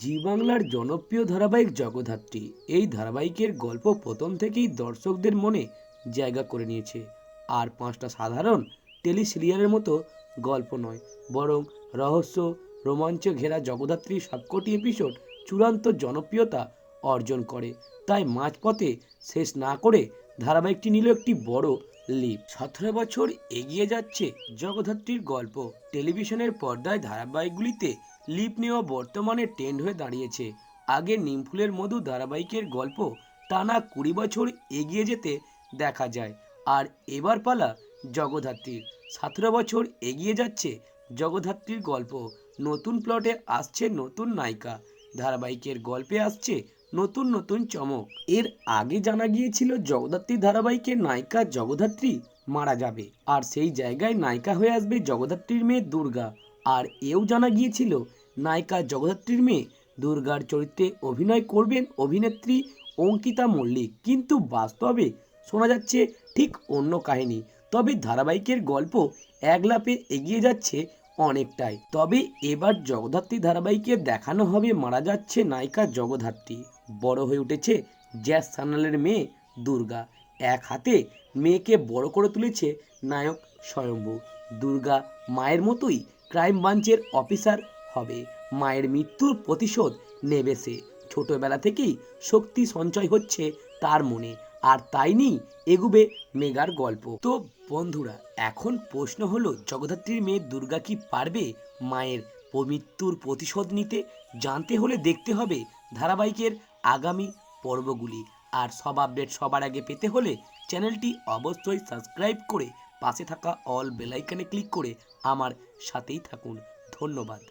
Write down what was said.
জি বাংলার জনপ্রিয় ধারাবাহিক জগদ্ধাত্রী। এই ধারাবাহিকের গল্প প্রথম থেকেই দর্শকদের মনে জায়গা করে নিয়েছে। আর পাঁচটা সাধারণ টেলি সিরিয়ালের মতো গল্প নয়, বরং রহস্য, রোমাঞ্চ ঘেরা জগদ্ধাত্রীর সবকটি এপিসোড চূড়ান্ত জনপ্রিয়তা অর্জন করে। তাই মাঝপথে শেষ না করে ধারাবাহিকটি নিল একটি বড় লিপ। সতেরো বছর এগিয়ে যাচ্ছে জগদ্ধাত্রীর গল্প। টেলিভিশনের পর্দায় ধারাবাহিকগুলিতে লিপ নেওয়া বর্তমানে ট্রেন্ড হয়ে দাঁড়িয়েছে। আগে নিমফুলের মধু ধারাবাহিকের গল্প টানা কুড়ি বছর এগিয়ে যেতে দেখা যায়। আর এবার পালা জগদ্ধাত্রীর সতেরো বছর এগিয়ে যাচ্ছে জগদ্ধাত্রীর গল্প। নতুন প্লটে আসছে নতুন নায়িকা। ধারাবাহিকের গল্পে আসছে নতুন নতুন চমক। এর আগে জানা গিয়েছিল জগদ্ধাত্রী ধারাবাহিকের নায়িকা জগদ্ধাত্রী মারা যাবে। আর সেই জায়গায় নায়িকা হয়ে আসবে জগদ্ধাত্রীর মেয়ে দুর্গা। আর এও জানা গিয়েছিল নায়িকা জগদ্ধাত্রীর মেয়ে। দুর্গার চরিত্রে অভিনয় করবেন অভিনেত্রী অঙ্কিতা মল্লিক। কিন্তু বাস্তবে শোনা যাচ্ছে ঠিক অন্য কাহিনী। তবে ধারাবাহিকের গল্প এক লাপে এগিয়ে যাচ্ছে অনেকটাই। তবে এবার জগদ্ধাত্রী ধারাবাহিকে দেখানো হবে মারা যাচ্ছে নায়িকা জগদ্ধাত্রী। বড় হয়ে উঠেছে জ্যাস সান্যালের মেয়ে দুর্গা। এক হাতে মেয়েকে বড় করে তুলেছে নায়ক স্বয়ম্ভু। দুর্গা মায়ের মতোই ক্রাইম ব্রাঞ্চের অফিসার হবে। মায়ের মৃত্যুর প্রতিশোধ নেবে সে। ছোটবেলা থেকেই শক্তি সঞ্চয় হচ্ছে তার মনে। আর তাই নিয়েই এগুবে মেগার গল্প। তো বন্ধুরা, এখন প্রশ্ন হলো, জগদ্ধাত্রীর মেয়ে দুর্গা কি পারবে মায়ের মৃত্যুর প্রতিশোধ নিতে? জানতে হলে দেখতে হবে ধারাবাহিকের আগামী পর্বগুলি। আর সব আপডেট সবার আগে পেতে হলে চ্যানেলটি অবশ্যই সাবস্ক্রাইব করে পাশে থাকা অল বেলাইকানে ক্লিক করে আমার সাথেই থাকুন। ধন্যবাদ।